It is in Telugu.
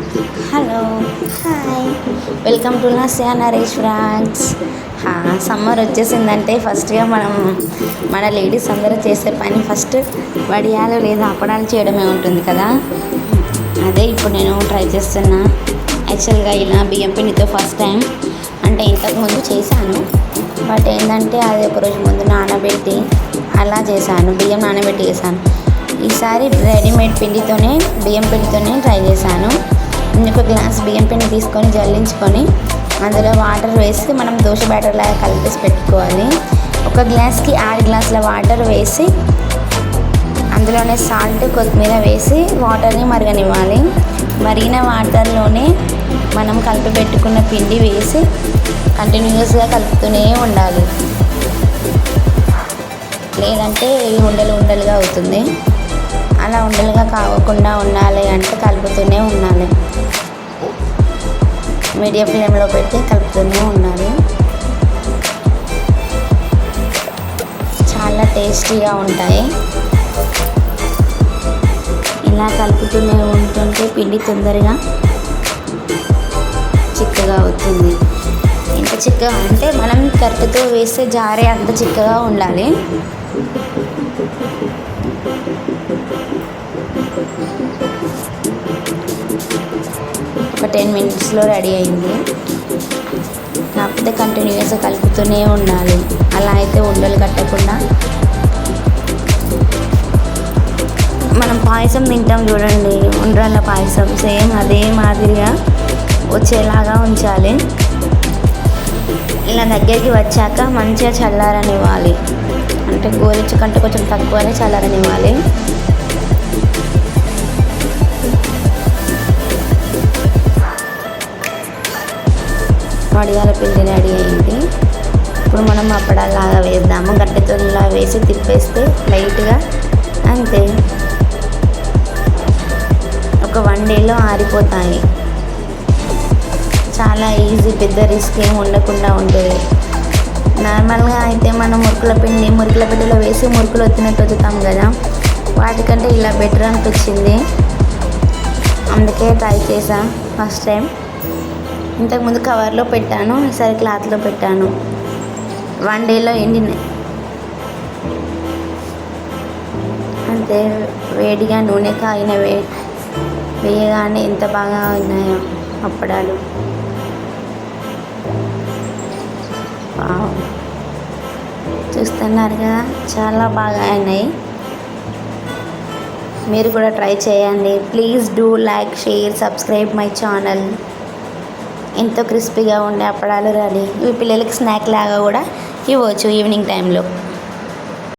హలో. హాయ్ వెల్కమ్ టు నస్యా నరేష్ ఫ్రాన్స్ సమ్మర్ వచ్చేసిందంటే ఫస్ట్గా మనం మన లేడీస్ అందరూ చేసే పని ఫస్ట్ వడియాలు లేదా అప్పడాలు చేయడమే ఉంటుంది కదా? అదే ఇప్పుడు నేను ట్రై చేస్తున్నా. యాక్చువల్గా ఇలా బియ్యం పిండితో ఫస్ట్ టైం అంటే ఇంతకుముందు చేశాను. బట్ ఏంటంటే అది ఒక రోజు ముందు నానబెట్టి అలా చేశాను. బియ్యం నానబెట్టి చేశాను. ఈసారి రెడీమేడ్ పిండితోనే బియ్యం పిండితోనే ట్రై చేశాను. ఒక గ్లాస్ బియ్యం పిండి తీసుకొని జల్లించుకొని అందులో వాటర్ వేసి మనం దోశ బ్యాటర్ లాగా కలిపేసి పెట్టుకోవాలి. ఒక గ్లాస్కి ఆరు గ్లాసుల వాటర్ వేసి అందులోనే సాల్ట్ కొత్తిమీర వేసి వాటర్ని మరగనివ్వాలి. మరిగిన వాటర్లోనే మనం కలిపి పెట్టుకున్న పిండి వేసి కంటిన్యూస్గా కలుపుతూనే ఉండాలి. లేదంటే ఉండలు ఉండలుగా అవుతుంది. అలా ఉండలుగా కాకుండా ఉండాలి అంటే కలుపుతూనే ఉండాలి. మీడియం ఫ్లేమ్లో పెట్టి కలుపుతూనే ఉండాలి. చాలా టేస్టీగా ఉంటాయి. ఇలా కలుపుతూనే ఉంటుంటే పిండి తొందరగా చిక్కగా అవుతుంది. ఎంత చిక్కగా అంటే మనం కరెక్ట్తో వేస్తే జారే అంత చిక్కగా ఉండాలి. ఒక టెన్ మినిట్స్లో రెడీ అయింది. కాకపోతే కంటిన్యూస్గా కలుపుతూనే ఉండాలి. అలా అయితే ఉండలు కట్టకుండా. మనం పాయసం తింటాం చూడండి. ఉండ్రాళ్ళ పాయసం సేమ్ అదే మాదిరిగా వచ్చేలాగా ఉంచాలి. ఇలా దగ్గరికి వచ్చాక మంచిగా చల్లారనివ్వాలి. అంటే గోరిచ్చు కంటే కొంచెం తక్కువనే చల్లారనివ్వాలి. వడియాల పిండి రెడీ అయింది. ఇప్పుడు మనం అప్పడాలాగా వేద్దాము. గట్టెతోలా వేసి తిప్పేస్తే లైట్గా అంతే. ఒక వన్ డేలో ఆరిపోతాయి. చాలా ఈజీ పెద్ద రిస్క్ ఏమి ఉండకుండా ఉంటుంది. నార్మల్గా అయితే మనం మురుకుల పిండి మురుకుల పిండిలో వేసి మురుకులు వచ్చినట్టు వదుతాం కదా. వాటికంటే ఇలా బెటర్ అనిపించింది. అందుకే ట్రై చేసాం ఫస్ట్ టైం. ఇంతకుముందు కవర్లో పెట్టాను ఈసారి క్లాత్లో పెట్టాను. వన్ డేలో ఎండినాయి. అంతే వేడిగా నూనె కాగిన వే వేయగానే ఎంత బాగా ఉన్నాయో అప్పడాలు. చూస్తున్నారు కదా చాలా బాగా అయినాయి. మీరు కూడా ట్రై చేయండి. Please do like share subscribe my channel ఎంతో క్రిస్పీగా ఉండే అప్పడాలు రెడీ. ఇవి పిల్లలకి స్నాక్ లాగా కూడా ఇవ్వచ్చు ఈవినింగ్ టైంలో.